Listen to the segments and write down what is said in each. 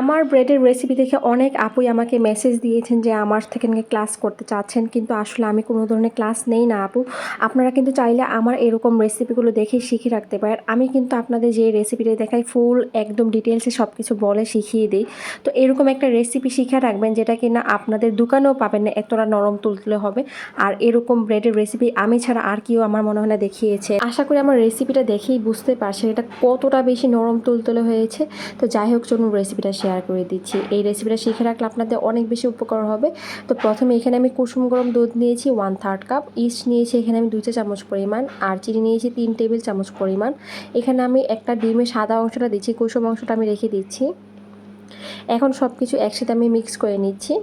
আমার ব্রেডের রেসিপি দেখে অনেক আপুই আমাকে মেসেজ দিয়েছেন যে আমার থেকে নাকি ক্লাস করতে চাচ্ছেন, কিন্তু আসলে আমি কোনো ধরনের ক্লাস নেই না আপু। আপনারা কিন্তু চাইলে আমার এরকম রেসিপিগুলো দেখে শিখে রাখতে পারেন। আমি কিন্তু আপনাদের যে রেসিপিটা দেখাই ফুল একদম ডিটেলসে সব কিছু বলে শিখিয়ে দিই। তো এরকম একটা রেসিপি শিখে রাখবেন যেটা কি না আপনাদের দোকানেও পাবেন না, এতটা নরম তুলতুলে হবে। আর এরকম ব্রেডের রেসিপি আমি ছাড়া আর কেউ আমার মনে হয় না দেখিয়েছে। আশা করি আমার রেসিপিটা দেখেই বুঝতে পারছেন এটা কতটা বেশি নরম তুলতুলে হয়েছে। তো যাই হোক, চলুন রেসিপিটা শেয়ার করে দিচ্ছি। এই রেসিপিটা শিখে রাখলে আপনাদের অনেক বেশি উপকার হবে। তো প্রথমে এখানে আমি কুসুম গরম দুধ নিয়েছি ওয়ান থার্ড কাপ ইস্ট নিয়েছি এখানে আমি দুই চা চামচ পরিমাণ, আর চিনি নিয়েছি তিন টেবিল চামচ পরিমাণ। এখানে আমি একটা ডিমের সাদা অংশটা দিচ্ছি, কুসুম অংশটা আমি রেখে দিচ্ছি। এখন সব কিছু একসাথে আমি মিক্স করে নিচ্ছি।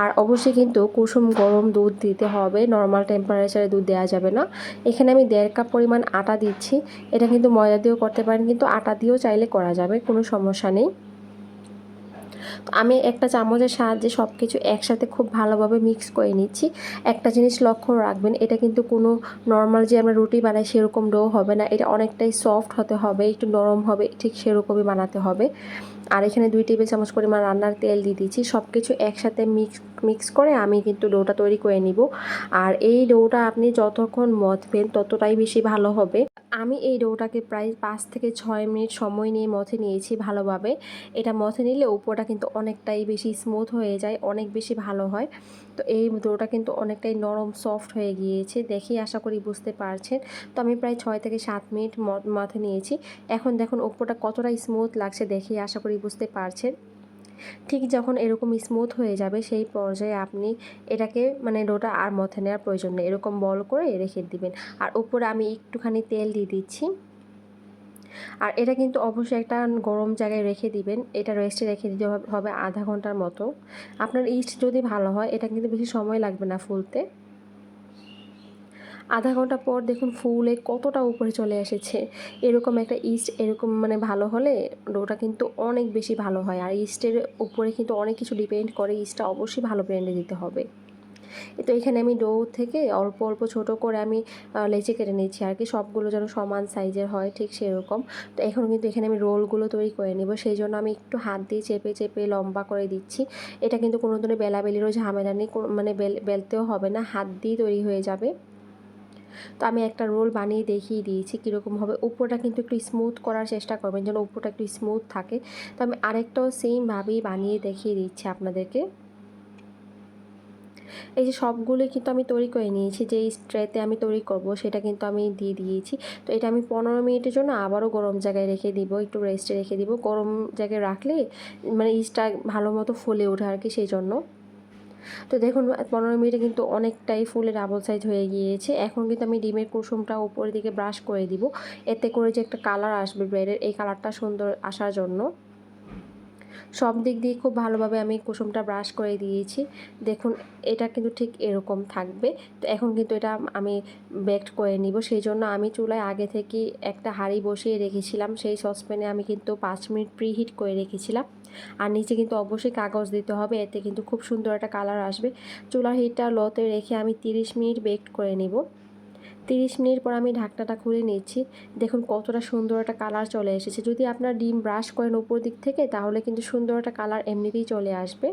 আর অবশ্যই কিন্তু কুসুম গরম দুধ দিতে হবে। নর্মাল টেম্পারেচারে দুধ দেওয়া যাবে না। এখানে আমি দেড় কাপ পরিমাণ আটা দিচ্ছি। এটা কিন্তু ময়দা দিয়েও করতে পারেন, কিন্তু আটা দিয়েও চাইলে করা যাবে, কোনো সমস্যা নেই। আমি একটা চামচের সাহায্যে সব কিছু একসাথে খুব ভালোভাবে মিক্স করে নিচ্ছি। একটা জিনিস লক্ষ্য রাখবেন, এটা কিন্তু কোনো নর্মাল যে আমরা রুটি বানাই সেরকম ডো হবে না, এটা অনেকটাই সফট হতে হবে, একটু নরম হবে, ঠিক সেরকমই বানাতে হবে। আর এখানে দুই টেবিল চামচ পরিমাণ রান্নার তেল দিয়ে দিচ্ছি সব কিছু একসাথে মিক্স মিক্স করে আমি কিন্তু ডোটা তৈরি করে নিব। আর এই ডোটা আপনি যতক্ষণ মথবেন ততটাই বেশি ভালো হবে। আমি এই ডোটাকে প্রায় পাঁচ থেকে ছয় মিনিট সময় নিয়ে মথে নিয়েছি ভালোভাবে। এটা মথে নিলে উপরটা কিন্তু অনেকটাই বেশি স্মুথ হয়ে যায়, অনেক বেশি ভালো হয়। তো এই ডোটা কিন্তু অনেকটাই নরম সফট হয়ে গিয়েছে দেখেই আশা করি বুঝতে পারছেন। তো আমি প্রায় ছয় থেকে সাত মিনিট মথে নিয়েছি। এখন দেখুন উপরটা কতটা স্মুথ লাগছে দেখেই আশা করি বুঝতে পারছেন। ঠিক যখন এরকম স্মুথ হয়ে যাবে সেই পর্যায়ে আপনি এটাকে মানে ডোটা আর মথে নেওয়ার প্রয়োজন নেই। এরকম বল করে রেখে দিবেন। আর উপরে আমি একটুখানি তেল দিয়ে দিচ্ছি। আর এটা কিন্তু অবশ্যই একটা গরম জায়গায় রেখে দিবেন। এটা রেস্টে রেখে দিতে হবে আধা ঘণ্টার মতো। আপনার ইস্ট যদি ভালো হয়, এটা কিন্তু বেশি সময় লাগবে না ফুলতে। আধা ঘণ্টা পর দেখুন ফুলে কতটা উপরে চলে এসেছে। এরকম একটা ইস্ট এরকম মানে ভালো হলে ডোটা কিন্তু অনেক বেশি ভালো হয়। আর ইস্টের উপরে কিন্তু অনেক কিছু ডিপেন্ড করে ইস্টটা অবশ্যই ভালো ব্র্যান্ডে দিতে হবে। তো এখানে আমি ডো থেকে অল্প অল্প, ছোট করে আমি লেচি কেটে নিচ্ছি। আর কি সবগুলো যেন সমান সাইজের হয়, ঠিক সেরকম। তো এখন কিন্তু এখানে আমি রোলগুলো তৈরি করে নেব। সেই জন্য আমি একটু হাত দিয়ে চেপে চেপে লম্বা করে দিচ্ছি। এটা কিন্তু কোনো ধরনের বেলাবেলিরও ঝামেলা নেই মানে বেলতেও হবে না। হাত দিয়ে তৈরি হয়ে যাবে। তো আমি একটা রোল বানিয়ে দেখিয়ে দিয়েছি কীরকম হবে। উপরটা কিন্তু একটু স্মুথ করার চেষ্টা করবেন যেন উপরটা একটু স্মুথ থাকে। তো আমি আরেকটাও সেমভাবেই বানিয়ে দেখিয়ে দিচ্ছি আপনাদেরকে। এই যে সবগুলোই কিন্তু আমি তৈরি করে নিয়েছি যে স্ট্রেতে আমি তৈরি করব সেটা কিন্তু আমি দিয়ে দিয়েছি। তো এটা আমি পনেরো মিনিটের জন্য আবারও গরম জায়গায় রেখে দিব, একটু রেস্টে রেখে দিব। গরম জায়গায় রাখলে মানে ইস্টটা ভালো মতো ফুলে ওঠে আর কি সেই জন্য। তো দেখুন, পনেরো মিনিটে কিন্তু অনেকটাই ফুলের ডাবল সাইজ হয়ে গিয়েছে। এখন কিন্তু আমি ডিমের কুসুমটা উপরের দিকে ব্রাশ করে দিব। এতে করে যে একটা কালার আসবে ব্রেডের এই কালারটা সুন্দর আসার জন্য। সব দিক দিয়ে খুব ভালোভাবে আমি কুসুমটা ব্রাশ করে দিয়েছি। দেখুন, এটা কিন্তু ঠিক এরকম থাকবে। তো এখন কিন্তু এটা আমি বেকড করে নিব। সেই জন্য আমি চুলায় আগে থেকে একটা হাঁড়ি বসিয়ে রেখেছিলাম। সেই সসপ্যানে আমি কিন্তু পাঁচ মিনিট প্রিহিট করে রেখেছিলাম। আর নিচে কিন্তু অবশ্যই কাগজ দিতে হবে। এতে কিন্তু খুব সুন্দর একটা কালার আসবে। চুলার হিটটা লোতে রেখে আমি তিরিশ মিনিট বেকড করে নিব। তিরিশ মিনিট পর আমি ঢাকনাটা খুলে নিচ্ছি। দেখুন কতটা সুন্দর একটা কালার চলে এসেছে। যদি আপনার ডিম ব্রাশ করেন উপর দিক থেকে, তাহলে কিন্তু সুন্দর একটা কালার এমনিতেই চলে আসবে।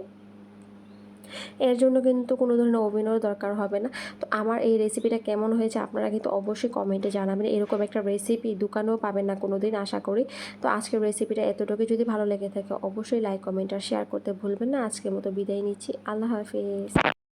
এর জন্য কিন্তু কোনো ধরনের ওভেনেরও দরকার হবে না। তো আমার এই রেসিপিটা কেমন হয়েছে আপনারা কিন্তু অবশ্যই কমেন্টে জানাবেন। এরকম একটা রেসিপি দোকানেও পাবেন না কোনো দিন আশা করি। তো আজকের রেসিপিটা এতটুকু যদি ভালো লেগে থাকে, অবশ্যই লাইক কমেন্ট আর শেয়ার করতে ভুলবেন না। আজকের মতো বিদায় নিচ্ছি। আল্লাহ হাফিজ।